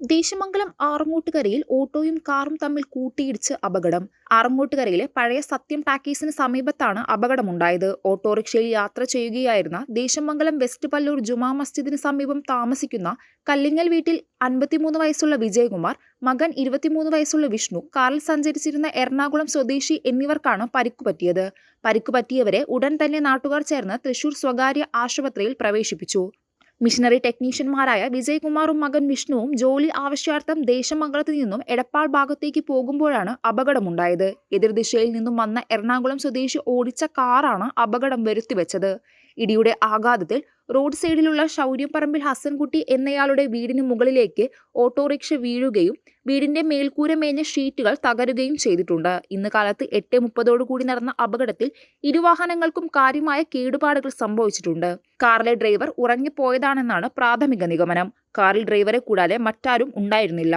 ദേശമംഗലം ആറങ്ങോട്ടുകരയിൽ ഓട്ടോയും കാറും തമ്മിൽ കൂട്ടിയിടിച്ച് അപകടം. ആറങ്ങോട്ടുകരയിലെ പഴയ സത്യം ടാക്കീസിന് സമീപത്താണ് അപകടമുണ്ടായത്. ഓട്ടോറിക്ഷയിൽ യാത്ര ചെയ്യുകയായിരുന്ന ദേശമംഗലം വെസ്റ്റ് പല്ലൂർ ജുമാ മസ്ജിദിന് സമീപം താമസിക്കുന്ന കല്ലിങ്ങൽ വീട്ടിൽ അൻപത്തിമൂന്ന് വയസ്സുള്ള വിജയകുമാർ മകൻ ഇരുപത്തിമൂന്ന് വയസ്സുള്ള വിഷ്ണു കാറിൽ സഞ്ചരിച്ചിരുന്ന എറണാകുളം സ്വദേശി എന്നിവർക്കാണ് പരിക്കുപറ്റിയത് പരിക്കുപറ്റിയവരെ ഉടൻ തന്നെ നാട്ടുകാർ ചേർന്ന് തൃശൂർ സ്വകാര്യ ആശുപത്രിയിൽ പ്രവേശിപ്പിച്ചു. മിഷനറി ടെക്നീഷ്യന്മാരായ വിജയകുമാറും മകൻ വിഷ്ണുവും ജോലി ആവശ്യാർത്ഥം ദേശമംഗലത്ത് നിന്നും എടപ്പാൾ ഭാഗത്തേക്ക് പോകുമ്പോഴാണ് അപകടമുണ്ടായത്. എതിർദിശയിൽ നിന്നും വന്ന എറണാകുളം സ്വദേശി ഓടിച്ച കാറാണ് അപകടം വരുത്തിവെച്ചത്. ഇടിയുടെ ആഘാതത്തിൽ റോഡ് സൈഡിലുള്ള ശൗര്യപ്പറമ്പിൽ ഹസൻകുട്ടി എന്നയാളുടെ വീടിന് മുകളിലേക്ക് ഓട്ടോറിക്ഷ വീഴുകയും വീടിന്റെ മേൽക്കൂര മേഞ്ഞ ഷീറ്റുകൾ തകരുകയും ചെയ്തിട്ടുണ്ട്. ഇന്ന് കാലത്ത് എട്ട് മുപ്പതോടുകൂടി നടന്ന അപകടത്തിൽ ഇരുവാഹനങ്ങൾക്കും കാര്യമായ കേടുപാടുകൾ സംഭവിച്ചിട്ടുണ്ട്. കാറിലെ ഡ്രൈവർ ഉറങ്ങിപ്പോയതാണെന്നാണ് പ്രാഥമിക നിഗമനം. കാറിൽ ഡ്രൈവറെ കൂടാതെ മറ്റാരും ഉണ്ടായിരുന്നില്ല.